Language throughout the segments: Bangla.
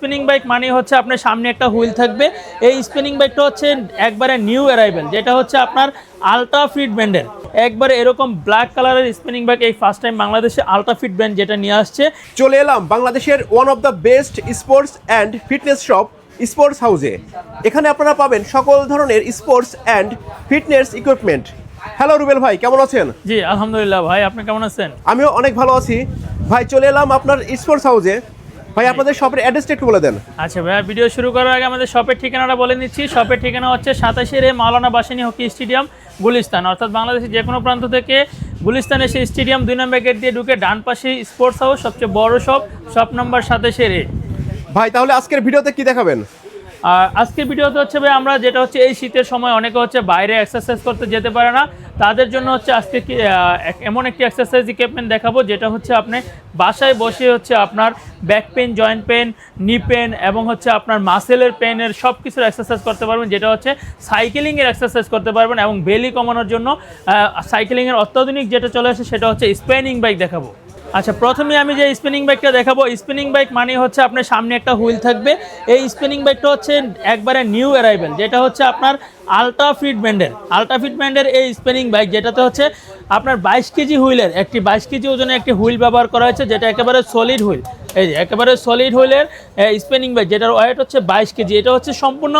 স্পিনিং বাইক মানে হচ্ছে আপনার সামনে একটা হুইল থাকবে। এই স্পিনিং বাইকটা হচ্ছে একবারে নিউ অ্যারাইভেল যেটা হচ্ছে আপনার আলট্রা ফিট ব্যান্ডের একবারে এরকম ব্ল্যাক কালারের স্পিনিং বাইক এই ফার্স্ট টাইম বাংলাদেশে আলট্রা ফিট ব্যান্ড যেটা নিয়ে আসছে। চলে এলাম বাংলাদেশের one of the best sports and fitness shop sports হাউসে এখানে আপনারা পাবেন সকল ধরনের sports and fitness equipment hello Rubel ভাই কেমন আছেন? জি আলহামদুলিল্লাহ ভাই আপনি কেমন আছেন? আমিও অনেক ভালো আছি। ভাই চলে এলাম আপনার স্পোর্টস হাউসে ভাই আপনাদের শপের অ্যাড্রেসটা একটু বলে দেন। আচ্ছা ভাইয়া ভিডিও শুরু করার আগে আমাদের শপের ঠিকানাটা বলে নিচ্ছি। শপের ঠিকানা হচ্ছে সাতাশের রে মাওলানা বাসিনী হকি স্টেডিয়াম গুলিস্তান। অর্থাৎ বাংলাদেশের যে কোনো প্রান্ত থেকে গুলিস্তান এসে স্টেডিয়াম দুই নম্বর গেট দিয়ে ঢুকে ডান পাশে স্পোর্টস হাউস সবচেয়ে বড় শপ শপ নম্বর সাতাশের রে। ভাই তাহলে আজকের ভিডিওতে কি দেখাবেন? আজকের ভিডিওতে হচ্ছে ভাই, আমরা যেটা হচ্ছে এই শীতের সময় অনেকে হচ্ছে বাইরে এক্সারসাইজ করতে যেতে পারে না। তাদের জন্য হচ্ছে আজকে এমন একটি এক্সারসাইজ ইকুইপমেন্ট দেখাবো, যেটা হচ্ছে আপনি বাসায় বসে হচ্ছে আপনার back pain joint pain knee pain এবং হচ্ছে আপনার মাসেলের পেনের সব কিছুর এক্সারসাইজ করতে পারবেন, যেটা হচ্ছে সাইকেলিংয়ের এক্সারসাইজ করতে পারবেন এবং বেলি কমানোর জন্য সাইকেলিংয়ের অত্যাধুনিক যেটা চলে আসে সেটা হচ্ছে স্পেনিং বাইক দেখাবো। আচ্ছা প্রথমে আমি যে স্পিনিং বাইকটা দেখাবো স্পিনিং বাইক মানে হচ্ছে আপনার সামনে একটা হুইল থাকবে। এই স্পিনিং বাইকটা হচ্ছে একবারে নিউ অ্যারাইভেল যেটা হচ্ছে আপনার আলট্রা ফিট ব্যান্ডের আলট্রা ফিট ব্যান্ডের এই স্পিনিং বাইক যেটাতে হচ্ছে আপনার বাইশ কেজি হুইলের একটি বাইশ কেজি ওজনে একটি হুইল ব্যবহার করা হয়েছে, যেটা একেবারে সলিড হুইল এই যে, একেবারে সলিড হুইলের স্পেনিং বাইক যেটার ওয়েট হচ্ছে বাইশ কেজি। এটা হচ্ছে সম্পূর্ণ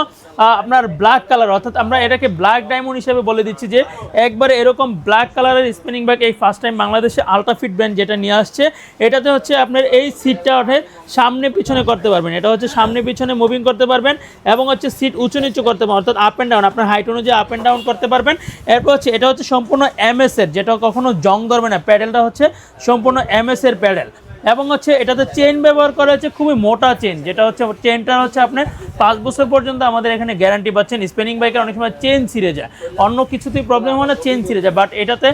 আপনার ব্ল্যাক কালার অর্থাৎ আমরা এটাকে ব্ল্যাক ডায়মন্ড হিসেবে বলে দিচ্ছি যে, একবারে এরকম ব্ল্যাক কালারের স্পিনিং বাইক এই ফার্স্ট টাইম বাংলাদেশে আলট্রা ফিট ব্যান্ড যেটা নিয়ে আসছে, এটাতে হচ্ছে আপনার এই সিটটা ওঠে সামনে পিছনে করতে পারবেন। এটা হচ্ছে সামনে পিছনে মুভিং করতে পারবেন এবং হচ্ছে সিট উঁচু নিচু করতে পারবেন, অর্থাৎ আপ অ্যান্ড ডাউন আপনার হাইট অনুযায়ী আপ অ্যান্ড ডাউন করতে পারবেন। এরপর হচ্ছে এটা হচ্ছে সম্পূর্ণ এমএস এর, যেটা কখনো জং ধরবে না, প্যাডেলটা হচ্ছে সম্পূর্ণ এমএস এর প্যাডেল। এবং হচ্ছে এটাতে চেন ব্যবহার করা হয়েছে খুবই মোটা চেন যেটা হচ্ছে চেনটা হচ্ছে আপনার পাঁচ বছর পর্যন্ত আমাদের এখানে গ্যারান্টি পাচ্ছেন। স্পেনিং বাইকের অনেক সময় চেন ছিঁড়ে যায়। অন্য কিছুতেই প্রবলেম হয় না চেন ছিঁড়ে যায়। বাট এটাতে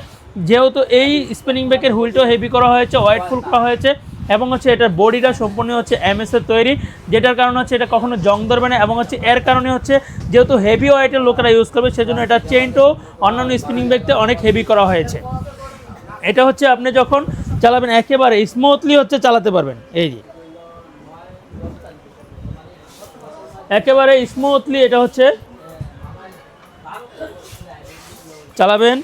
যেহেতু এই স্পেনিং বাইকের হুইলটাও হেভি করা হয়েছে ওয়েটফুল করা হয়েছে, এবং হচ্ছে এটার বডিটা সম্পূর্ণ হচ্ছে এমএস এর তৈরি, যেটার কারণে হচ্ছে এটা কখনো জং ধরবে না, এবং হচ্ছে এর কারণে হচ্ছে যেহেতু হেভি ওয়েটের লোকেরা ইউজ করবে, সেজন্য এটা চেনটাও অন্যান্য স্পিনিং বাইকতে অনেক হেভি করা হয়েছে। এটা হচ্ছে আপনি যখন চালাবেন, একেবারে স্মুথলি হচ্ছে চালাতে পারবেন। এই যে। একেবারে স্মুথলি এটা হচ্ছে। চালাবেন।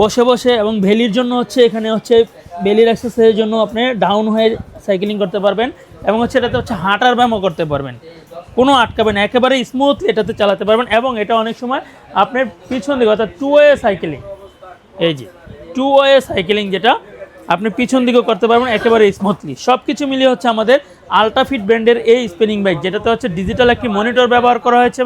বসে বসে এবং ভ্যালির জন্য হচ্ছে এখানে হচ্ছে বেলির এক্সারসাইজের জন্য আপনি ডাউন হয়ে সাইকেলিং করতে পারবেন এবং হচ্ছে এটাতে হচ্ছে হাঁটার ব্যায়ামও করতে পারবেন। কোনো আটকাবে না, একেবারে স্মুথলি এটাতে চালাতে পারবেন এবং এটা অনেক সময় আপনার পিছন দিকে, অর্থাৎ টু ওয়ে সাইকেলিং এই যে টু ওয়ে সাইকেলিং যেটা আপনি পিছন দিকেও করতে পারবেন, একেবারে স্মুথলি সব কিছু মিলিয়ে হচ্ছে আমাদের আলট্রাফিট ব্র্যান্ডের এই স্পিনিং বাইক যেটাতে হচ্ছে ডিজিটাল একটি মনিটর ব্যবহার করা হয়েছে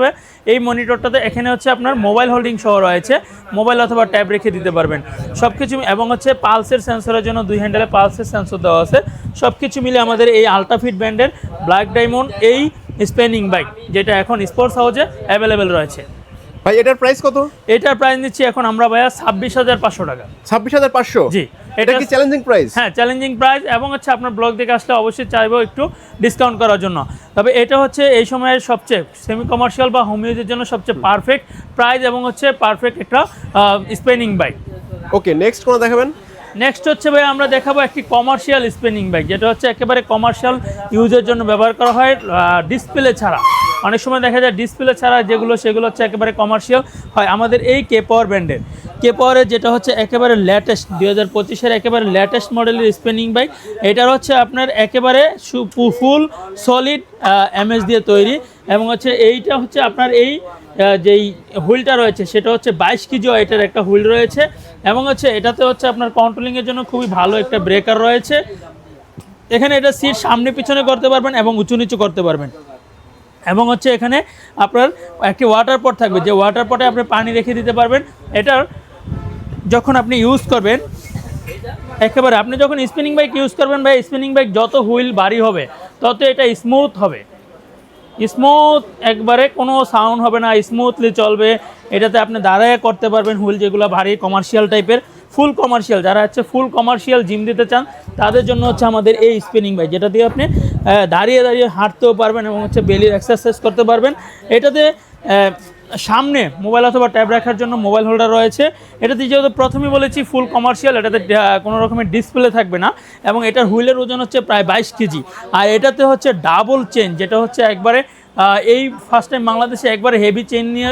এই মনিটরটাতে এখানে হচ্ছে আপনার মোবাইল হোল্ডিং সহ রয়েছে। মোবাইল অথবা ট্যাব রেখে দিতে পারবেন। সব কিছু এবং হচ্ছে পালসের সেন্সরের জন্য দুই হ্যান্ডেলে পালসের সেন্সর দেওয়া আছে। সব কিছু মিলে আমাদের এই আলট্রাফিট ব্র্যান্ডের ব্ল্যাক ডায়মন্ড এই স্পেনিং বাইক যেটা এখন স্পোর্টস হাউসে অ্যাভেলেবেল রয়েছে। ভাই এটার প্রাইস কত? এটার প্রাইস নিচ্ছি এখন আমরা ভাইয়া ছাব্বিশ হাজার পাঁচশো টাকা। ছাব্বিশ হাজার পাঁচশো? জি এটা কি চ্যালেঞ্জিং প্রাইস হ্যাঁ চ্যালেঞ্জিং প্রাইস এবং হচ্ছে আপনার ব্লগ দেখে আসলে অবশ্যই চাইব একটু ডিসকাউন্ট করার জন্য। তবে এটা হচ্ছে এই সময়ের সবচেয়ে সেমি কমার্শিয়াল বা হোম ইউজের জন্য সবচেয়ে পারফেক্ট প্রাইস এবং হচ্ছে পারফেক্ট একটা স্পেনিং বাইক ওকে নেক্সট কোন দেখাবেন? নেক্সট হচ্ছে ভাই আমরা দেখাবো একটি কমার্শিয়াল স্পেনিং বাইক যেটা হচ্ছে একেবারে কমার্শিয়াল ইউজের জন্য ব্যবহার করা হয় ডিসপ্লে ছাড়া। অনেক সময় দেখা যায় ডিসপ্লে ছাড়া যেগুলো সেগুলো হচ্ছে একেবারে কমার্শিয়াল হয়। আমাদের এই কে পাওয়ার ব্র্যান্ডের কে পাওয়ারের যেটা হচ্ছে একেবারে লেটেস্ট দুই হাজার পঁচিশের একেবারে লেটেস্ট মডেলের স্পেনিং বাইক এটার হচ্ছে আপনার একেবারে ফুল সলিড এমএস দিয়ে তৈরি। এবং হচ্ছে এইটা হচ্ছে আপনার এই যেই হুইলটা রয়েছে, সেটা হচ্ছে বাইশ কেজি এটার একটা হুইল রয়েছে। এবং হচ্ছে এটাতে হচ্ছে আপনার কন্ট্রোলিংয়ের জন্য খুবই ভালো একটা ব্রেকার রয়েছে। এখানে এটা সিট সামনে পিছনে করতে পারবেন এবং উঁচু নিচু করতে পারবেন। এবং হচ্ছে এখানে আপনার একটি ওয়াটার পট থাকবে। যে ওয়াটার পটে আপনি পানি রেখে দিতে পারবেন। এটার যখন আপনি ইউজ করবেন, একেবারে আপনি যখন স্পিনিং বাইক ইউজ করবেন বা স্পিনিং বাইক যত হুইল ভারী হবে, তত এটা স্মুথ হবে। স্মুথ একবারে কোনো সাউন্ড হবে না স্মুথলি চলবে। এটাতে আপনি দাঁড়ায় করতে পারবেন হুইল যেগুলো ভারী কমার্শিয়াল টাইপের ফুল কমার্শিয়াল যারা হচ্ছে ফুল কমার্শিয়াল জিম দিতে চান, তাদের জন্য হচ্ছে আমাদের এই স্পিনিং বাইক যেটা দিয়ে আপনি দাঁড়িয়ে দাঁড়িয়ে হাঁটতেও পারবেন এবং হচ্ছে বেলির এক্সারসাইজ করতে পারবেন। এটাতে সামনে মোবাইল অথবা ট্যাব রাখার জন্য মোবাইল হোল্ডার রয়েছে। এটাতে যেহেতু প্রথমেই বলেছি ফুল কমার্শিয়াল এটাতে কোনো রকমের ডিসপ্লে থাকবে না এবং এটার হুইলের ওজন হচ্ছে প্রায় বাইশ কেজি। আর এটাতে হচ্ছে ডাবল চেন যেটা হচ্ছে একবারে এই ফার্স্ট টাইম বাংলাদেশে একবার হেভি চেন নিয়ে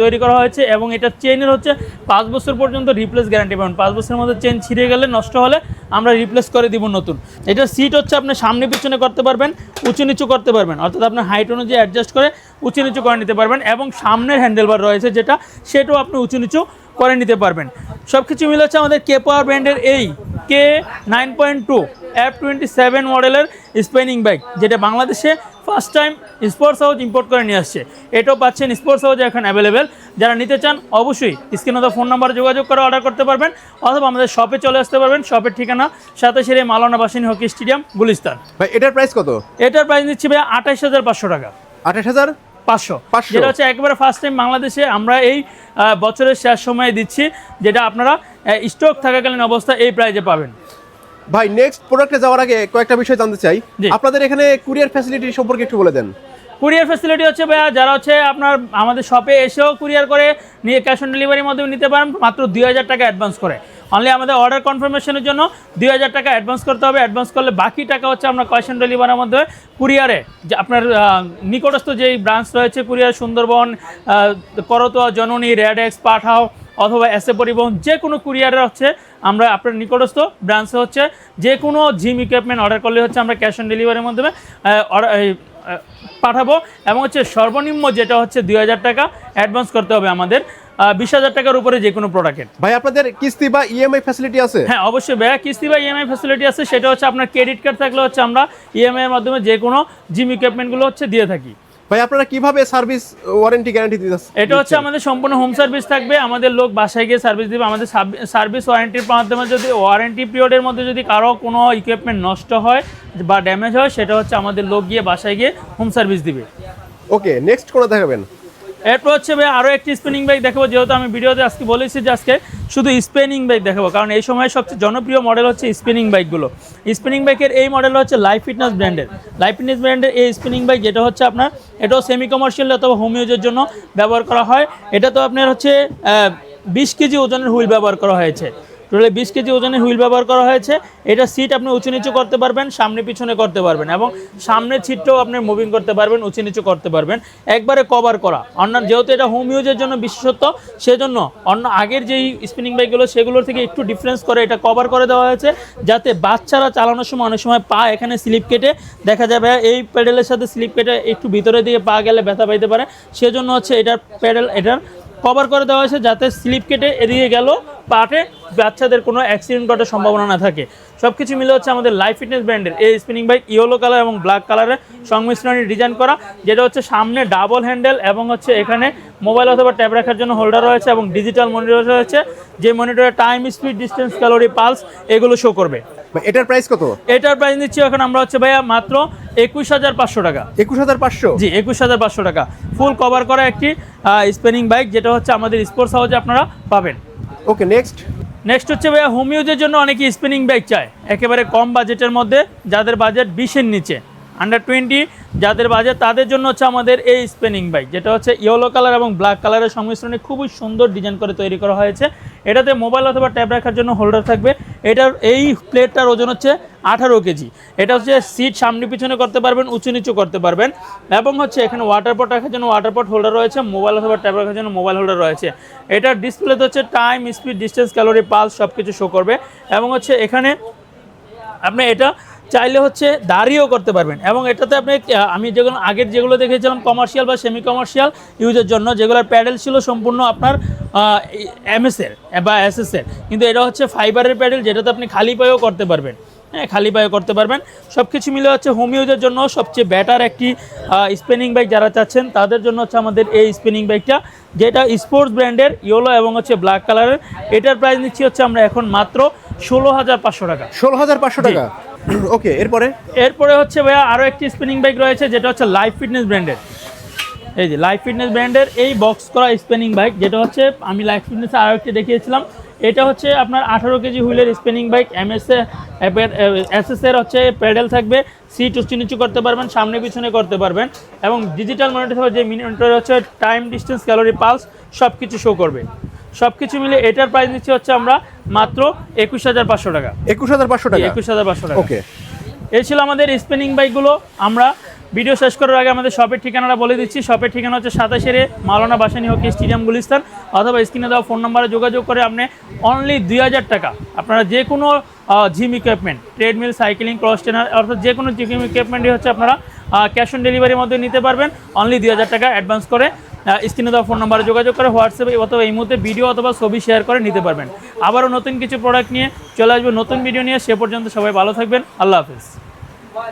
তৈরি করা হয়েছে এবং এটা চেনের হচ্ছে পাঁচ বছর পর্যন্ত রিপ্লেস গ্যারান্টি পাবেন। পাঁচ বছরের মধ্যে চেন ছিঁড়ে গেলে নষ্ট হলে আমরা রিপ্লেস করে দিব নতুন। এটার সিট হচ্ছে আপনি সামনে পিছনে করতে পারবেন, উঁচু নিচু করতে পারবেন। অর্থাৎ আপনার হাইট অনুযায়ী অ্যাডজাস্ট করে উঁচু নিচু করে নিতে পারবেন এবং সামনের হ্যান্ডেলবার রয়েছে যেটা, সেটাও আপনি উঁচু নিচু করে নিতে পারবেন। সব কিছু মিলে হচ্ছে আমাদের কে পাওয়ার ব্র্যান্ডের এই K nine point two F twenty seven মডেলের স্পেনিং বাইক যেটা বাংলাদেশে first time sports house import করে নিয়ে আসছে। এটাও পাচ্ছেন স্পোর্টস হাউসে এখন অ্যাভেলেবেল যারা নিতে চান অবশ্যই স্ক্রিনে ফোন নাম্বারে যোগাযোগ করে অর্ডার করতে পারবেন অথবা আমাদের শপে চলে আসতে পারবেন। শপের ঠিকানা সাথে সেরে মালানা বাসিনী হকি স্টেডিয়াম গুলিস্তান। ভাই এটার প্রাইস কত? এটার প্রাইস নিচ্ছি ভাই আঠাইশ হাজার পাঁচশো টাকা। আঠাশ হাজার? পাঁচশো। 500 যেটা হচ্ছে একবারে ফার্স্ট টাইম বাংলাদেশে আমরা এই বছরের শেষ সময়ে দিচ্ছি যেটা আপনারা স্টক থাকাকালীন অবস্থা এই প্রাইজে পাবেন। ভাই নেক্সট প্রোডাক্টে যাওয়ার আগে কয়েকটা বিষয় জানতে চাই। আপনাদের এখানে কুরিয়ার ফ্যাসিলিটি সম্পর্কে একটু বলে দেন। কুরিয়ার ফ্যাসিলিটি হচ্ছে ভাইয়া যারা হচ্ছে আপনার আমাদের শপে এসেও কুরিয়ার করে নিয়ে ক্যাশ অন ডেলিভারির মাধ্যমে নিতে পারেন মাত্র দুই হাজার টাকা অ্যাডভান্স করে। অনলি আমাদের অর্ডার কনফার্মেশনের জন্য দুই হাজার টাকা অ্যাডভান্স করতে হবে। অ্যাডভান্স করলে বাকি টাকা হচ্ছে আমরা ক্যাশ অন ডেলিভারির মধ্যে কুরিয়ারে যে আপনার নিকটস্থ যেই ব্রাঞ্চ রয়েছে কুরিয়ার সুন্দরবন করতোয়া জননী রেডেক্স পাঠাও অথবা এসে পরিবহন যে কোনো কুরিয়ারে হচ্ছে আমরা আপনার নিকটস্থ ব্রাঞ্চে হচ্ছে যে কোনো জিম ইকুইপমেন্ট অর্ডার করলে হচ্ছে আমরা ক্যাশ অন ডেলিভারির মাধ্যমে পাঠাবো এবং হচ্ছে সর্বনিম্ন যেটা হচ্ছে দুই হাজার টাকা অ্যাডভান্স করতে হবে আমাদের বিশ হাজার টাকার উপরে যে কোনো প্রোডাক্টের ভাই আপনাদের কিস্তি বা ইএমআই ফ্যাসিলিটি আছে? হ্যাঁ অবশ্যই ব্যয় কিস্তি বা ইএমআই ফ্যাসিলিটি আছে সেটা হচ্ছে আপনার ক্রেডিট কার্ড থাকলে হচ্ছে আমরা ইএমআই এর মাধ্যমে যে কোনো জিম ইকুইপমেন্টগুলো হচ্ছে দিয়ে থাকি। ভাই আপনারা কীভাবে সার্ভিস ওয়ারেন্টি গ্যারান্টি দিতে এটা হচ্ছে আমাদের সম্পূর্ণ হোম সার্ভিস থাকবে। আমাদের লোক বাসায় গিয়ে সার্ভিস দিবে। আমাদের সার্ভিস ওয়ারেন্টির মাধ্যমে যদি ওয়ারেন্টি পিরিয়ডের মধ্যে যদি কারও কোনো ইকুইপমেন্ট নষ্ট হয় বা ড্যামেজ হয় সেটা হচ্ছে আমাদের লোক গিয়ে বাসায় গিয়ে হোম সার্ভিস দিবে। ওকে নেক্সট কোনো দেখাবেন? এরপর হচ্ছে ভাই আরও একটি স্পিনিং বাইক দেখাবো, যেহেতু আমি ভিডিওতে আজকে বলেছি যে আজকে শুধু স্পিনিং বাইক দেখাবো, কারণ এই সময় সবচেয়ে জনপ্রিয় মডেল হচ্ছে স্পিনিং বাইকগুলো স্পিনিং বাইকের এই মডেল হচ্ছে লাইফ ফিটনেস ব্র্যান্ডের লাইফ ফিটনেস ব্র্যান্ডের এই স্পিনিং বাইক যেটা হচ্ছে আপনার, এটাও সেমি কমার্শিয়াল অথবা হোম ইউজের জন্য ব্যবহার করা হয়। এটা তো আপনার হচ্ছে বিশ কেজি ওজনের হুইল ব্যবহার করা হয়েছে। টোটালি বিশ কেজি ওজনের হুইল ব্যবহার করা হয়েছে। এটা সিট আপনি উঁচু নিচু করতে পারবেন, সামনে পিছনে করতে পারবেন এবং সামনের সিটটাও আপনি মুভিং করতে পারবেন, উঁচু নিচু করতে পারবেন। একবারে কভার করা। অন্য যেহেতু এটা হোম ইউজের জন্য বিশেষত্ব, সেজন্য অন্য আগের যেই স্পিনিং বাইকগুলো সেগুলোর থেকে একটু ডিফারেন্স করে এটা কভার করে দেওয়া হয়েছে, যাতে বাচ্চারা চালানোর সময় অনেক সময় পা এখানে স্লিপ কেটে দেখা যাবে, এই প্যাডেলের সাথে স্লিপ কেটে একটু ভিতরের দিকে পা গেলে ব্যথা পাইতে পারে। সেজন্য হচ্ছে এটার প্যাডেল এটার কভার করে দেওয়া হয়েছে যাতে স্লিপ কেটে এদিকে গেল পাটে বাচ্চাদের কোনো অ্যাক্সিডেন্ট ঘটার সম্ভাবনা না থাকে। সব কিছু মিলে হচ্ছে আমাদের লাইফ ফিটনেস ব্র্যান্ডের এই স্পিনিং বাইক ইয়েলো কালার এবং ব্ল্যাক কালারের সংমিশ্রণে ডিজাইন করা যেটা হচ্ছে সামনে ডাবল হ্যান্ডেল এবং হচ্ছে এখানে মোবাইল অথবা ট্যাব রাখার জন্য হোল্ডার রয়েছে এবং ডিজিটাল মনিটর রয়েছে যে মনিটরে time speed distance calorie pulse এগুলো শো করবে। এটার প্রাইস কত? এটার প্রাইস নিচ্ছি এখন আমরা হচ্ছে ভাইয়া মাত্র একুশ হাজার পাঁচশো টাকা। একুশ হাজার পাঁচশো? জি একুশ হাজার পাঁচশো টাকা। ফুল কভার করা একটি স্পেনিং বাইক যেটা হচ্ছে আমাদের স্পোর্টস হাউসে আপনারা পাবেন। ওকে নেক্সট নেক্সট হচ্ছে ভাইয়া হোম জন্য অনেকে স্পিনিং বাইক চায়। একেবারে কম বাজেটের মধ্যে যাদের বাজেট বিশের নিচে। আন্ডার টোয়েন্টি যাদের বাজে তাদের জন্য হচ্ছে আমাদের এই স্পেনিং বাইক যেটা হচ্ছে ইয়েলো কালার এবং ব্ল্যাক কালারের সংমিশ্রণে খুবই সুন্দর ডিজাইন করে তৈরি করা হয়েছে। এটাতে মোবাইল অথবা ট্যাব রাখার জন্য হোল্ডার থাকবে। এটার এই প্লেটটার ওজন হচ্ছে আঠারো কেজি। এটা হচ্ছে সিট সামনে পিছনে করতে পারবেন, উঁচু নিচু করতে পারবেন। এবং হচ্ছে এখানে ওয়াটার পট রাখার জন্য ওয়াটার পট হোল্ডার রয়েছে মোবাইল অথবা ট্যাব রাখার জন্য মোবাইল হোল্ডার রয়েছে। এটার ডিসপ্লেতে হচ্ছে time speed distance calorie pulse সব কিছু শো করবে। এবং হচ্ছে এখানে আপনি এটা চাইলে হচ্ছে দাঁড়িয়েও করতে পারবেন। এবং এটাতে আপনি আমি যেগুলো আগের যেগুলো দেখেছিলাম কমার্শিয়াল বা সেমি কমার্শিয়াল ইউজের জন্য যেগুলোর প্যাডেল ছিল সম্পূর্ণ আপনার এমএসের বা এসএসের কিন্তু এটা হচ্ছে ফাইবারের প্যাডেল যেটাতে আপনি খালি পায়েও করতে পারবেন। হ্যাঁ খালি পায়ে করতে পারবেন। সব কিছু মিলে হচ্ছে হোম ইউজের জন্য সবচেয়ে বেটার একটি স্পিনিং বাইক যারা চাচ্ছেন তাদের জন্য হচ্ছে আমাদের এই স্পিনিং বাইকটা যেটা স্পোর্টস ব্র্যান্ডের ইয়েলো এবং হচ্ছে ব্ল্যাক কালারের এটার প্রাইস নিচ্ছি হচ্ছে আমরা এখন মাত্র ষোলো হাজার পাঁচশো টাকা। ষোলো হাজার পাঁচশো টাকা? ওকে এরপরে? এরপরে হচ্ছে ভাইয়া আরও একটি স্পিনিং বাইক রয়েছে, যেটা হচ্ছে লাইফ ফিটনেস ব্র্যান্ডের এই যে লাইফ ফিটনেস ব্র্যান্ডের এই বক্স করা স্পিনিং বাইক যেটা হচ্ছে আমি লাইফ ফিটনেসে আরও একটি দেখিয়েছিলাম। এটা হচ্ছে আপনার আঠারো কেজি হুইলের স্পিনিং বাইক এমএসএ এসএস এর হচ্ছে প্যাডেল থাকবে সিট উঁচু নিচু করতে পারবেন, সামনে পিছনে করতে পারবেন, এবং ডিজিটাল মনিটর যে মনিটর হচ্ছে টাইম ডিস্টেন্স ক্যালোরি পালস সব কিছু শো করবে। সব কিছু মিলে এটার প্রাইস দিচ্ছি হচ্ছে আমরা মাত্র একুশ হাজার পাঁচশো টাকা। একুশ হাজার পাঁচশো টাকা? একুশ হাজার পাঁচশো টাকা। ওকে। এই ছিল আমাদের স্পিনিং বাইকগুলো আমরা ভিডিও শেষ করার আগে আমাদের শপের ঠিকানাটা বলে দিচ্ছি। শপের ঠিকানা হচ্ছে সাতাশেরে মাওলানা বাসানি হকি স্টেডিয়াম গুলিস্তান। অথবা স্ক্রিনে দেওয়া ফোন নাম্বারে যোগাযোগ করে আপনি অনলি দুই হাজার টাকা। আপনারা যে কোনো gym equipment treadmill cycling cross trainer অর্থাৎ যে কোনো জিম ইকুইপমেন্টই হচ্ছে আপনারা ক্যাশ অন ডেলিভারির মধ্যে নিতে পারবেন। অনলি দুই হাজার টাকা অ্যাডভান্স করে। স্ক্রিনে দেওয়া ফোন নাম্বারে যোগাযোগ করে হোয়াটসঅ্যাপে অথবা এই মুহূর্তে ভিডিও অথবা ছবি শেয়ার করে নিতে পারবেন। আবারও নতুন কিছু প্রোডাক্ট নিয়ে চলে আসবে, নতুন ভিডিও নিয়ে। সে পর্যন্ত সবাই ভালো থাকবেন। আল্লাহ হাফিজ।